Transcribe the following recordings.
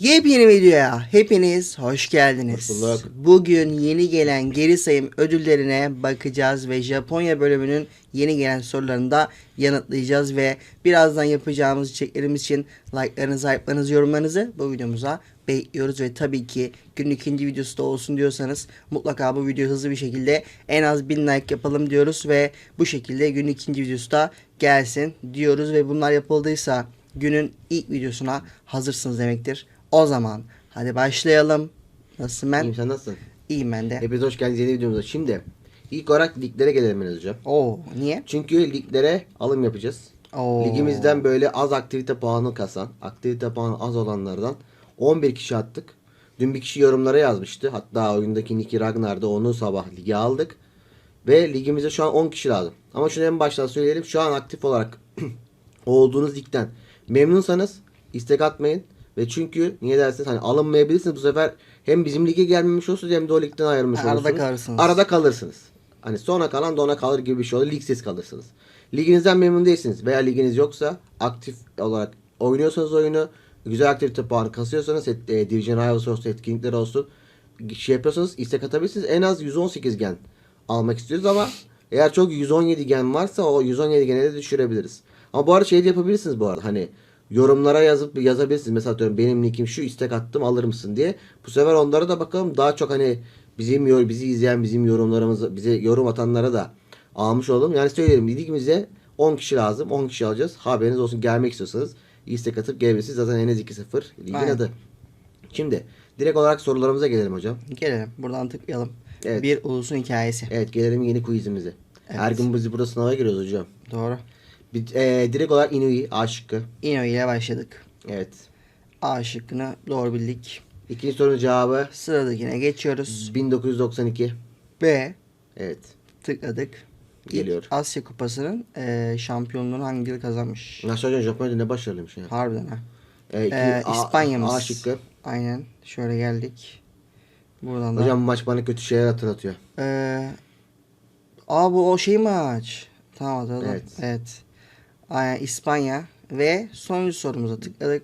Yepyeni videoya hepiniz hoş geldiniz. Hoş bulduk. Bugün yeni gelen geri sayım ödüllerine bakacağız ve Japonya bölümünün yeni gelen sorularını da yanıtlayacağız ve birazdan yapacağımız içeriklerimiz için like'larınızı, hype'larınızı, yorumlarınızı bu videomuza bekliyoruz ve tabii ki günün ikinci videosu da olsun diyorsanız mutlaka bu videoyu hızlı bir şekilde en az 1000 like yapalım diyoruz ve bu şekilde günün ikinci videosu da gelsin diyoruz ve bunlar yapıldıysa günün ilk videosuna hazırsınız demektir. O zaman hadi başlayalım. Nasılsın ben? İyiyim sen nasılsın? İyiyim ben de. Hepiniz hoş geldiniz yeni videomuza. Şimdi ilk olarak liglere gelelim Enes hocam. Oo niye? Çünkü liglere alım yapacağız. Oo. Ligimizden böyle az aktivite puanı kasan, aktivite puanı az olanlardan 11 kişi attık. Dün bir kişi yorumlara yazmıştı. Hatta oyundaki Nicky Ragnar'da onu sabah lige aldık. Ve ligimize şu an 10 kişi lazım. Ama şunu en baştan söyleyelim. Şu an aktif olarak olduğunuz ligden memnunsanız istek atmayın. Ve çünkü niye derseniz hani alınmayabilirsiniz bu sefer hem bizim lige gelmemiş olursunuz hem de o ligden ayrılmış Arada olursunuz. kalırsınız. Arada kalırsınız. Hani sona kalan da ona kalır gibi bir şey olur. Ligsiz kalırsınız. Liginizden memnun değilsiniz veya liginiz yoksa aktif olarak oynuyorsanız oyunu güzel aktivite puanı kasıyorsanız et, e, Division Rivals olsun etkinlikler olsun şey yapıyorsanız istek atabilirsiniz. En az 118 gen almak istiyoruz ama eğer çok 117 gen varsa o 117 gene de düşürebiliriz. Ama bu arada şey de yapabilirsiniz bu arada hani yorumlara yazıp yazabilirsiniz. Mesela atıyorum benim nickim şu istek attım alır mısın diye. Bu sefer onlara da bakalım daha çok hani bizim bizi izleyen bizim yorumlarımızı bize yorum atanlara da almış olalım. Yani söyleyelim ligimize 10 kişi lazım. 10 kişi alacağız. Haberiniz olsun gelmek istiyorsanız istek atıp gelebilirsiniz. Zaten en az 2-0 ligin Aynen. adı. Şimdi direkt olarak sorularımıza gelelim hocam. Gelelim buradan tıklayalım. Evet. Bir ulusun hikayesi. Evet gelelim yeni quizimize. Evet. Her gün biz burada sınava giriyoruz hocam. Doğru. Bir, e, direkt olarak Inui A şıkkı. İno ile başladık. Evet. A şıkkını doğru bildik. İkinci sorunun cevabı Sıradakine geçiyoruz. 1992. B Evet. tıkladık. İlk Geliyor. Asya Kupası'nın eee şampiyonluğunu hangi yıl kazanmış? Nasıl hocam Japonya'da ne başarılıymış ya. Harbiden ha. E, iki- A- İspanya'mız. A şıkkı. Aynen. Şöyle geldik. Buradan da. Hocam bu maç bana kötü şeyler hatırlatıyor. Ee, aa bu o şey maç. Tamam hatırladım. Evet. Evet. İspanya ve sonuncu sorumuza tıkladık.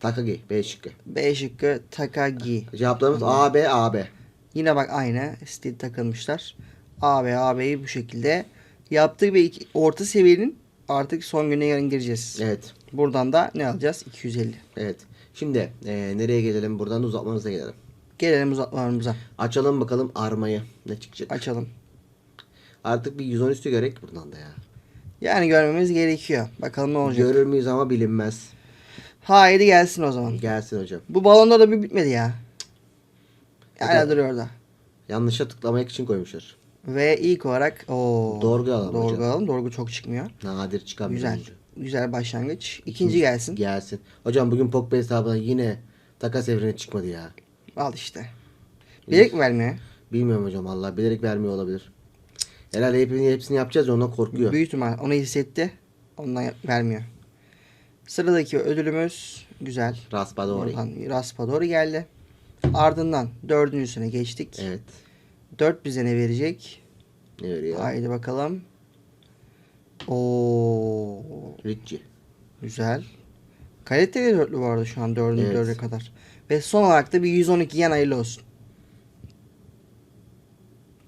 Takagi B şıkkı. B şıkkı Takagi. Cevaplarımız A, B, A, B. Yine bak aynı stil takılmışlar. AB AB'yi bu şekilde yaptık ve iki- orta seviyenin artık son güne yarın gireceğiz. Evet. Buradan da ne alacağız? 250. Evet. Şimdi e, nereye gelelim? Buradan da uzatmamıza gelelim. Gelelim uzatmalarımıza. Açalım bakalım armayı. Ne çıkacak? Açalım. Artık bir 110 üstü görek buradan da ya. Yani görmemiz gerekiyor. Bakalım ne olacak. Görür müyüz ama bilinmez. Haydi gelsin o zaman. Gelsin hocam. Bu balonda da bir bitmedi ya. Hala duruyor orada. Yanlışa tıklamak için koymuşlar. Ve ilk olarak o Dorgu alalım Dorgu hocam. alalım. Dorgu çok çıkmıyor. Nadir çıkan bir Güzel. oyuncu. Güzel başlangıç. İkinci gelsin. Gelsin. Hocam bugün Pogba hesabına yine takas evreni çıkmadı ya. Al işte. Bilerek mi vermiyor? Bilmiyorum hocam Allah bilerek vermiyor olabilir. Herhalde hepsini, hepsini yapacağız ya ondan korkuyor. Büyük ihtimal onu hissetti. Ondan vermiyor. Sıradaki ödülümüz güzel. Raspadori. Buradan Raspadori geldi. Ardından dördüncüsüne geçtik. Evet. Dört bize ne verecek? Ne veriyor? Haydi bakalım. Oo, Ricci. güzel. Kaliteli dörtlü vardı şu an dördüncü Evet. dörde kadar. Ve son olarak da bir 112 yan hayırlı olsun.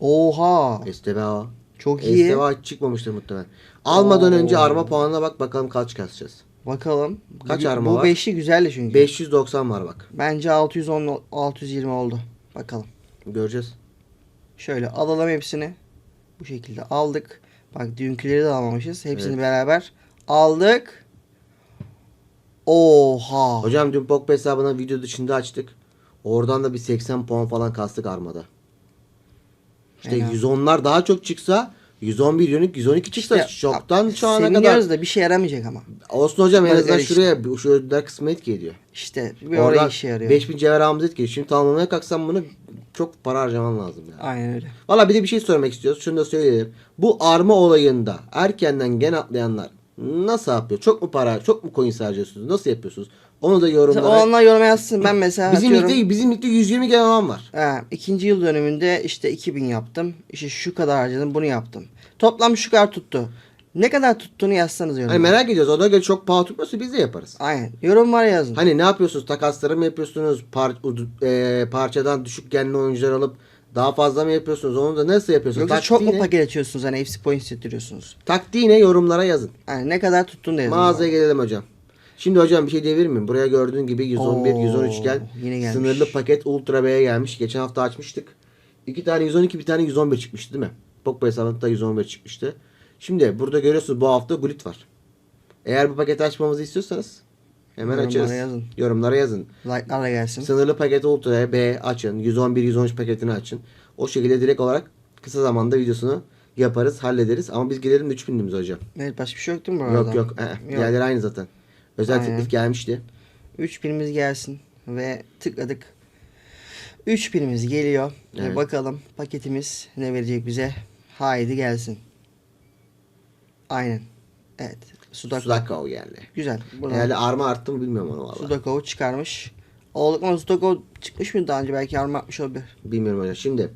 Oha. Esteva. Çok iyi. Esteva hiç çıkmamıştır muhtemelen. Almadan Oo. önce arma puanına bak bakalım kaç kasacağız. Bakalım. Kaç Bu- arma Bu var? beşli güzeldi çünkü. 590 var bak. Bence 610 620 oldu. Bakalım. Göreceğiz. Şöyle alalım hepsini. Bu şekilde aldık. Bak dünküleri de almamışız. Hepsini Evet. beraber aldık. Oha. Hocam dün Pogba hesabına video dışında açtık. Oradan da bir 80 puan falan kastık armada. İşte Fena. 110'lar daha çok çıksa 111 yönük 112 çıksa İşte, çoktan şu ana kadar. da bir şey yaramayacak ama. Olsun hocam en azından işte. şuraya şu ödüller kısmı etki ediyor. İşte bir oraya işe yarıyor. 5000 cevher almamız etki ediyor. Şimdi tamamlamaya kalksam bunu çok para harcaman lazım yani. Aynen öyle. Valla bir de bir şey sormak istiyoruz. Şunu da söyleyelim. Bu arma olayında erkenden gen atlayanlar nasıl yapıyor? Çok mu para, çok mu coin harcıyorsunuz? Nasıl yapıyorsunuz? Onu da Mesela yorumlara. o onlar yoruma yazsın. Ben mesela Bizim atıyorum. ligde, bizim ligde 120 gen alan var. He, ikinci yıl dönümünde işte 2000 yaptım. İşte şu kadar harcadım bunu yaptım. Toplam şu kadar tuttu. Ne kadar tuttuğunu yazsanız yorumlara. Hani merak ediyoruz. Ona göre çok pahalı tutmuyorsa biz de yaparız. Aynen. Yorumlara yazın. Hani ne yapıyorsunuz? Takasları mı yapıyorsunuz? Par e, parçadan düşük genli oyuncular alıp daha fazla mı yapıyorsunuz? Onu da nasıl yapıyorsunuz? Yoksa çok mu paket açıyorsunuz hani FC Point hissettiriyorsunuz? Taktiği ne? Yorumlara yazın. Yani ne kadar tuttuğunu da yazın. Mağazaya gelelim hocam. Şimdi hocam bir şey diyebilir miyim? Buraya gördüğün gibi 111, Oo, 113 gel. yine gelmiş. Sınırlı paket Ultra B'ye gelmiş. Geçen hafta açmıştık. İki tane 112 bir tane 111 çıkmıştı değil mi? Pogba hesabında 111 çıkmıştı. Şimdi burada görüyorsunuz bu hafta Gullit var. Eğer bu paketi açmamızı istiyorsanız hemen Yorumlara açarız. yazın. Yorumlara yazın. Like'larla gelsin. Sınırlı paket Ultra'ya B açın. 111 113 paketini açın. O şekilde direkt olarak kısa zamanda videosunu yaparız, hallederiz. Ama biz gelelim 3000'imiz hocam. Evet başka bir şey yok değil mi bu arada? Yok yok. Ee, Diğerleri aynı zaten. Özel Aynen. teklif gelmişti. 3 pilimiz gelsin ve tıkladık. 3 pilimiz geliyor. Ve Evet. bakalım paketimiz ne verecek bize. Haydi gelsin. Aynen. Evet. Sudako. Sudakao geldi. Güzel. Buradan Herhalde arma arttı mı bilmiyorum onu valla. Sudako'yu çıkarmış. Olduk ama Sudako çıkmış mı daha önce belki arma atmış olabilir. Bilmiyorum hocam. Şimdi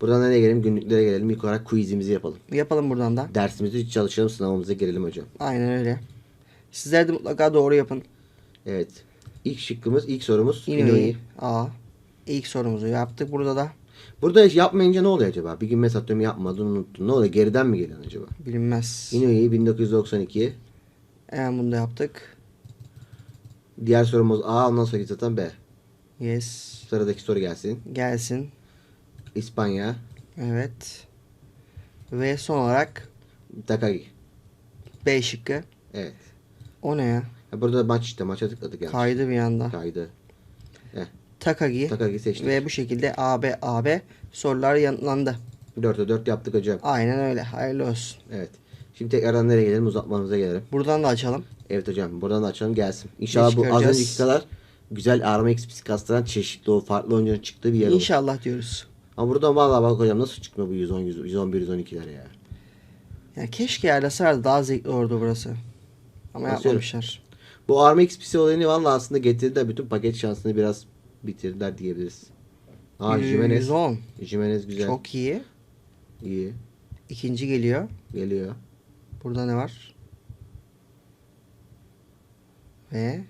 buradan nereye gelelim? Günlüklere gelelim. İlk olarak quizimizi yapalım. Yapalım buradan da. Dersimizi çalışalım. Sınavımıza girelim hocam. Aynen öyle. Sizler de mutlaka doğru yapın. Evet. İlk şıkkımız, ilk sorumuz. Inoue. iyi. Aa. İlk sorumuzu yaptık burada da. Burada iş yapmayınca ne oluyor acaba? Bir gün mesela atıyorum yapmadın unuttun. Ne oluyor? Geriden mi geliyorsun acaba? Bilinmez. Inoue 1992. Hemen bunu da yaptık. Diğer sorumuz A. Ondan sonraki zaten B. Yes. Sıradaki soru gelsin. Gelsin. İspanya. Evet. Ve son olarak Takagi. B şıkkı. Evet. O ne ya? Ha, Burada maç işte. Maça tıkladık yani. Kaydı bir anda. Kaydı. Takagi. Takagi seçtik. Ve bu şekilde AB AB sorular yanıtlandı. 4'e 4 yaptık hocam. Aynen öyle. Hayırlı olsun. Evet. Şimdi tekrardan nereye gelelim? Uzatmamıza gelelim. Buradan da açalım. Evet hocam. Buradan da açalım gelsin. İnşallah bu az önceki kadar güzel arma XP kastıran çeşitli o farklı oyuncuların çıktığı bir yer olur. İnşallah diyoruz. Ama buradan vallahi bak hocam nasıl çıkmıyor bu 110, 111, 112'lere ya. Yani keşke yerleselerdi daha zevkli olurdu burası. Ama Basıyorum. yapmamışlar. Bu arma XP'si olayını vallahi aslında getirdiler. Bütün paket şansını biraz bitirdiler diyebiliriz. Aa Jimenez. 110. Jimenez güzel. Çok iyi. iyi. İkinci geliyor. Geliyor. Burada ne var? Ve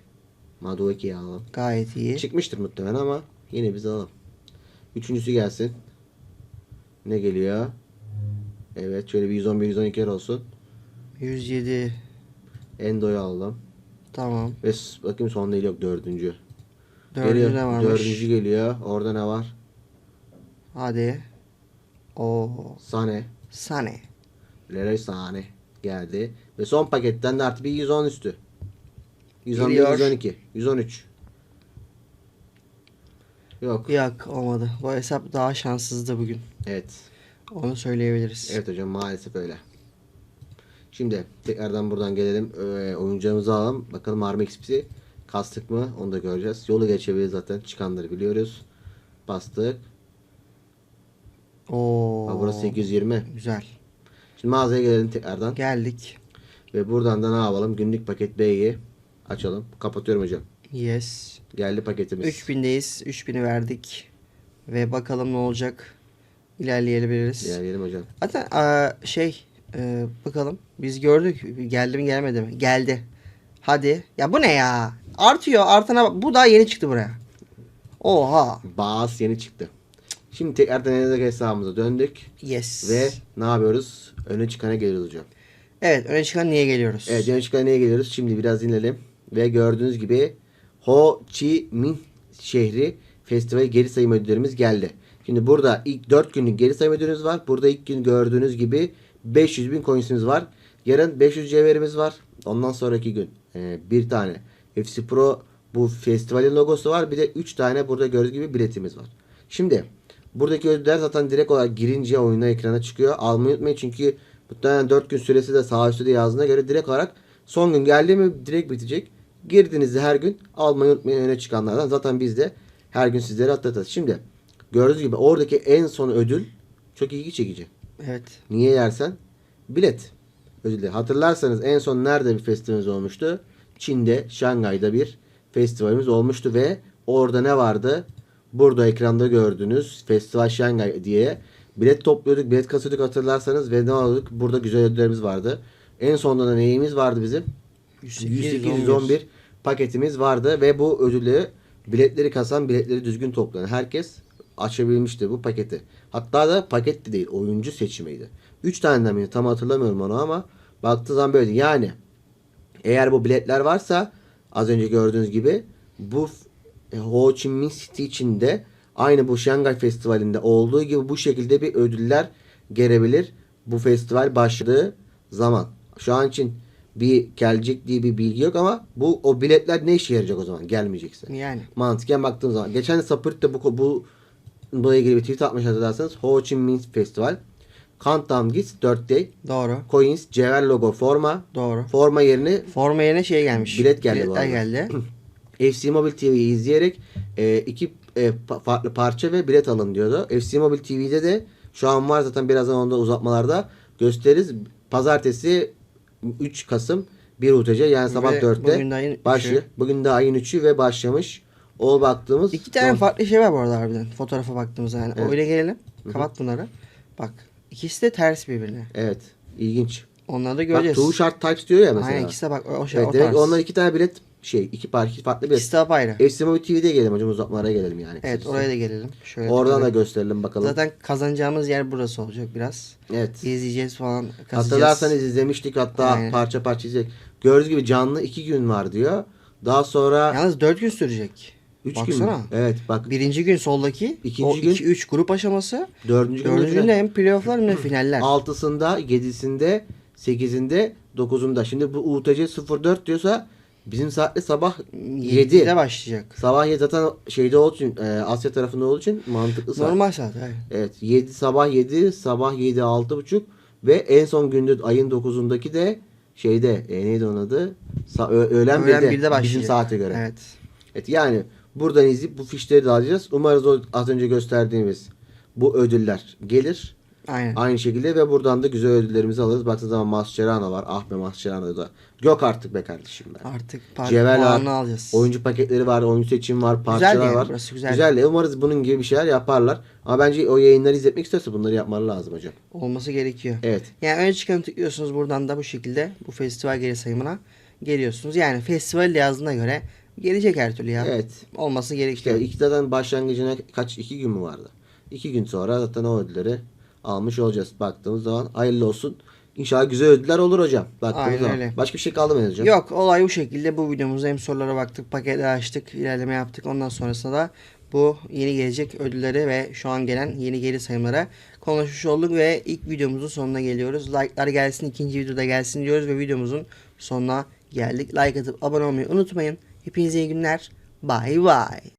Madueke'yi alalım. gayet iyi. Çıkmıştır muhtemelen ama yine biz alalım. Üçüncüsü gelsin. Ne geliyor? Evet şöyle bir 111 112 olsun. 107. Endo'yu aldım. Tamam. Ve bakayım son değil yok dördüncü. Dördüncü geliyor. ne varmış? Dördüncü geliyor. Orada ne var? Hadi. O Sane. Sane. Leroy Sane geldi. Ve son paketten de artık bir 110 üstü. 111, Geliyor. 112, 113. Yok. Yok olmadı. Bu hesap daha şanssızdı bugün. Evet. Onu söyleyebiliriz. Evet hocam maalesef öyle. Şimdi tekrardan buradan gelelim. Ee, oyuncağımızı alalım. Bakalım Arma XP'si kastık mı onu da göreceğiz. Yolu geçebiliriz zaten. Çıkanları biliyoruz. Bastık. Oo. Ha, burası 820. Güzel. Şimdi mağazaya gelelim tekrardan. Geldik. Ve buradan da ne yapalım? Günlük paket B'yi açalım. Kapatıyorum hocam. Yes. Geldi paketimiz. 3000'deyiz. 3000'i verdik. Ve bakalım ne olacak. İlerleyebiliriz. Diyelim hocam. Zaten aa, şey e, bakalım. Biz gördük. Geldi mi gelmedi mi? Geldi. Hadi. Ya bu ne ya? Artıyor. Artana bak. Bu daha yeni çıktı buraya. Oha. Bağız yeni çıktı. Şimdi tekrardan Enedak hesabımıza döndük. Yes. Ve ne yapıyoruz? Öne çıkana geliyoruz hocam. Evet öne çıkan niye geliyoruz? Evet öne çıkana neye geliyoruz? Şimdi biraz dinleyelim. Ve gördüğünüz gibi Ho Chi Minh şehri festivali geri sayım ödüllerimiz geldi. Şimdi burada ilk 4 günlük geri sayım ödülümüz var. Burada ilk gün gördüğünüz gibi 500 bin coinsimiz var. Yarın 500 cevherimiz var. Ondan sonraki gün e, bir tane FC Pro bu festivalin logosu var. Bir de 3 tane burada gördüğünüz gibi biletimiz var. Şimdi buradaki ödüller zaten direkt olarak girince oyuna ekrana çıkıyor. Almayı unutmayın çünkü muhtemelen 4 gün süresi de sağ üstte de yazdığına göre direkt olarak son gün geldi mi direkt bitecek. Girdiğinizde her gün almayı unutmayın öne çıkanlardan. Zaten biz de her gün sizlere atlatacağız. Şimdi gördüğünüz gibi oradaki en son ödül çok ilgi çekici. Evet. Niye yersen? Bilet ödülü. Hatırlarsanız en son nerede bir festivalimiz olmuştu? Çin'de, Şangay'da bir festivalimiz olmuştu ve orada ne vardı? Burada ekranda gördüğünüz Festival Şangay diye bilet topluyorduk, bilet kasıyorduk hatırlarsanız ve ne alıyorduk? Burada güzel ödüllerimiz vardı. En sonunda da neyimiz vardı bizim? 108 111 paketimiz vardı ve bu ödülü biletleri kasan biletleri düzgün toplayan herkes açabilmişti bu paketi. Hatta da paket de değil oyuncu seçimiydi. 3 taneden mi tam hatırlamıyorum onu ama baktığı zaman böyle yani eğer bu biletler varsa az önce gördüğünüz gibi bu Ho Chi Minh City içinde aynı bu Şangay Festivali'nde olduğu gibi bu şekilde bir ödüller gelebilir. Bu festival başladığı zaman. Şu an için bir gelecek diye bir bilgi yok ama bu o biletler ne işe yarayacak o zaman gelmeyecekse. Yani. Mantıken baktığım zaman. Geçen de Sapırt da bu, bu bununla ilgili bir tweet atmış hatırlarsanız. Ho Chi Minh Festival. Countdown Gifts 4 Day. Doğru. Coins, Cevher logo forma. Doğru. Forma yerine Forma yerine şey gelmiş. Bilet geldi bu Biletler arada. geldi. FC Mobile TV'yi izleyerek e, iki e, pa- farklı parça ve bilet alın diyordu. FC Mobile TV'de de şu an var zaten birazdan onda uzatmalarda gösteririz. Pazartesi 3 Kasım 1 UTC yani sabah Ve 4'te bugün de ayın üçü. başlıyor. Bugün de ayın 3'ü ve başlamış. O baktığımız İki tane son- farklı şey var bu arada harbiden. Fotoğrafa baktığımızda yani. Evet. Öyle gelelim. Kapat bunları. Bak. ikisi de ters birbirine. Evet. ilginç. Onları da Bak göreceğiz. Two Shart Types diyor ya mesela. Aynen ikisi de bak o şey evet, o demek tarz. onlar iki tane bilet şey iki par iki farklı bilet. İkisi apayrı. FC Mobile TV'de gelelim hocam uzatmalara gelelim yani. Evet kısacası. oraya da gelelim. Şöyle Oradan da tıklayalım. gösterelim bakalım. Zaten kazanacağımız yer burası olacak biraz. Evet. İzleyeceğiz falan. Kazacağız. Hatırlarsanız izlemiştik hatta Aynen. parça parça izledik. Gördüğünüz gibi canlı iki gün var diyor. Daha sonra Yalnız 4 gün sürecek. üç gün Baksana. mü? Evet bak Birinci gün soldaki. İkinci o gün- 2-3 grup aşaması. dördüncü gün Dördüncü günde hem playofflar hem de finaller. altısında, yedisinde, sekizinde, dokuzunda. Şimdi bu UTC 04 diyorsa bizim saatte sabah 7. 7'de başlayacak. Sabah 7 zaten şeyde olduğu için e, Asya tarafında olduğu için mantıklı saat. Normal saat. Evet. Evet 7 sabah 7 sabah 7 altı buçuk ve en son günde ayın 9'undaki de şeyde e, neydi onun adı? Sa- ö- öğlen, Öğlen 1'de, 1'de başlayacak. bizim saate göre. Evet. Evet yani buradan izleyip bu fişleri de alacağız. Umarız o az önce gösterdiğimiz bu ödüller gelir. Aynen. Aynı şekilde ve buradan da güzel ödüllerimizi alırız. Baktığınız zaman Mascherano var. Ah be Mascherano da. Yok artık be kardeşim ben. Artık Cevher var. alacağız. Oyuncu paketleri var. Oyuncu seçim var. Parçalar yani, var. burası güzel. Güzel. de. Umarız bunun gibi bir şeyler yaparlar. Ama bence o yayınları izletmek istiyorsa bunları yapmaları lazım hocam. Olması gerekiyor. Evet. Yani öne çıkanı tıklıyorsunuz buradan da bu şekilde bu festival geri sayımına geliyorsunuz. Yani festival yazdığına göre gelecek her türlü ya. Evet. Olması gerekiyor. İşte iki zaten başlangıcına kaç iki gün mü vardı? İki gün sonra zaten o ödülleri almış olacağız. Baktığımız zaman hayırlı olsun. İnşallah güzel ödüller olur hocam. Baktığımız Aynen zaman. öyle. Başka bir şey kaldı mı hocam? Yok olay bu şekilde. Bu videomuzda hem sorulara baktık, paketleri açtık, ilerleme yaptık. Ondan sonrasında da bu yeni gelecek ödülleri ve şu an gelen yeni geri sayımlara konuşmuş olduk ve ilk videomuzun sonuna geliyoruz. Like'lar gelsin, ikinci videoda gelsin diyoruz ve videomuzun sonuna geldik. Like atıp abone olmayı unutmayın. Hepinize iyi günler. Bye bye.